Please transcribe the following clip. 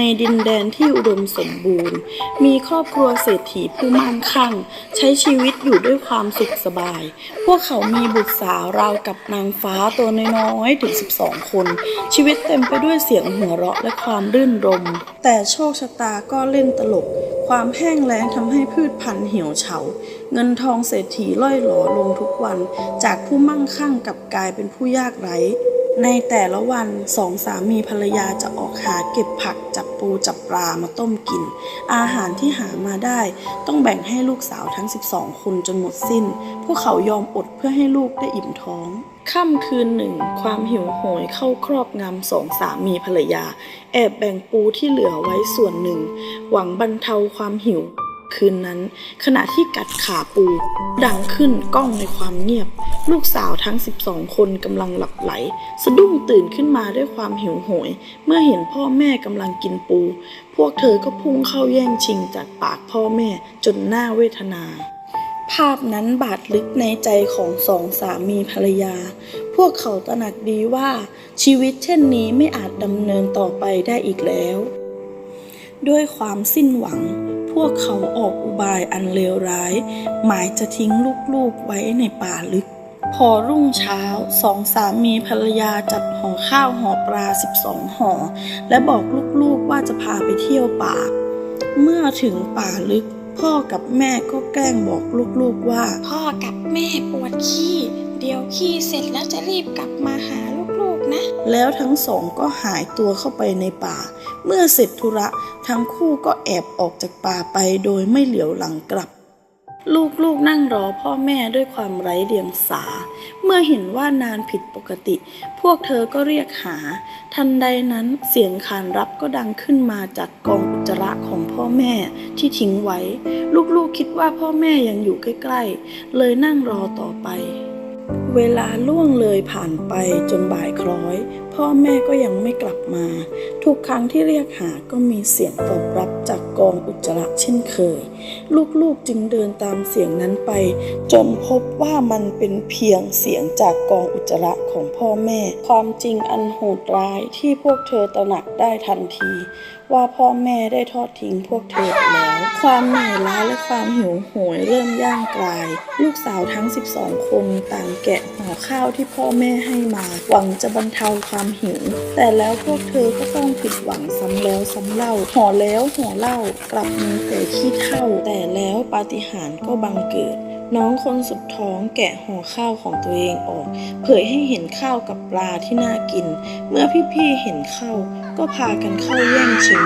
ในดินแดนที่อุดมสมบูรณ์ มีครอบครัวเศรษฐีผู้มั่งคั่ง ใช้ชีวิตอยู่ด้วยความสุขสบาย พวกเขามีบุตรสาวราวกับนางฟ้าตัวน้อยๆถึง 12 คน ชีวิตเต็มไปด้วยเสียงหัวเราะและความรื่นรม แต่โชคชะตาก็เล่นตลก ความแห้งแล้งทำให้พืชพันธุ์เหี่ยวเฉา เงินทองเศรษฐีล่อยหลอลงทุกวัน จากผู้มั่งคั่งกลับกลายเป็นผู้ยากไร้ ในแต่ละวันสองสามีภรรยาจะออกหาเก็บผักจับปูจับปลามาต้มกิน อาหารที่หามาได้ ต้องแบ่งให้ลูกสาวทั้ง 12 คนจนหมดสิ้น พวกเขายอมอดเพื่อให้ลูกได้อิ่มท้องค่ำคืนหนึ่ง ความหิวโหยเข้าครอบงำสองสามีภรรยา แอบแบ่งปูที่เหลือไว้ส่วนหนึ่ง หวังบรรเทาความหิวคืนนั้น ขณะที่กัดขาปู ดังขึ้นก้องในความเงียบ ลูกสาวทั้ง 12 คนกำลังหลับไหล สะดุ้งตื่นขึ้นมาด้วยความหิวโหย เมื่อเห็นพ่อแม่กำลังกินปู พวกเธอก็พุ่งเข้าแย่งชิงจากปากพ่อแม่จนหน่าเวทนา ภาพนั้นบาดลึกในใจของสองสามีภรรยา พวกเขาตระหนักดีว่าชีวิตเช่นนี้ไม่อาจดำเนินต่อไปได้อีกแล้ว ด้วยความสิ้นหวังพวกเขาออกอุบายอันเลวร้าย หมายจะทิ้งลูกๆไว้ในป่าลึก พอรุ่งเช้าสองสามีภรรยาจัดห่อข้าวห่อปลา 12ห่อและบอกลูกๆว่าจะพาไปเที่ยวป่า เมื่อถึงป่าลึก พ่อกับแม่ก็แกล้งบอกลูกๆว่า พ่อกับแม่ปวดขี้ เดี๋ยวขี้เสร็จแล้วจะรีบกลับมาหาลูกๆนะ แล้วทั้งสองก็หายตัวเข้าไปในป่า เมื่อเสร็จธุระทั้งคู่ก็แอบออกจากป่าไปโดยไม่เหลียวหลังกลับ ลูกๆนั่งรอพ่อแม่ด้วยความไร้เดียงสา เมื่อเห็นว่านานผิดปกติ พวกเธอก็เรียกหา ทันใดนั้นเสียงขานรับก็ดังขึ้นมาจากกองอุจจาระของพ่อแม่ที่ทิ้งไว้ ลูกๆคิดว่าพ่อแม่ยังอยู่ใกล้ๆ เลยนั่งรอต่อไป เวลาล่วงเลยผ่านไปจนบ่ายคล้อย พ่อแม่ก็ยังไม่กลับมา ทุกครั้งที่เรียกหาก็มีเสียงตอบรับจาก กองอุจจาระเช่นเคย ลูกๆจึงเดินตามเสียงนั้นไป จนพบว่ามันเป็นเพียงเสียงจากกองอุจจาระของพ่อแม่ ความจริงอันโหดร้ายที่พวกเธอตระหนักได้ทันที ว่าพ่อแม่ได้ทอดทิ้งพวกเธอแล้ว ความเหนื่อยล้าและความหิวโหยเริ่มย่างกลาย ลูกสาวทั้ง 12 คนต่างแกะห่อข้าวที่พ่อแม่ให้มา หวังจะบรรเทาความหิว แต่แล้วพวกเธอก็ต้องผิดหวังซ้ำแล้วซ้ำเล่าห่อแล้วห่อเล่ากลับมีแต่ขี้เท่า แต่แล้วปาฏิหาริย์ก็บังเกิด น้องคนสุดท้องแกะห่อข้าวของตัวเองออก เผยให้เห็นข้าวกับปลาที่น่ากิน เมื่อพี่ๆเห็นเข้าก็พากันเข้าแย่งชิง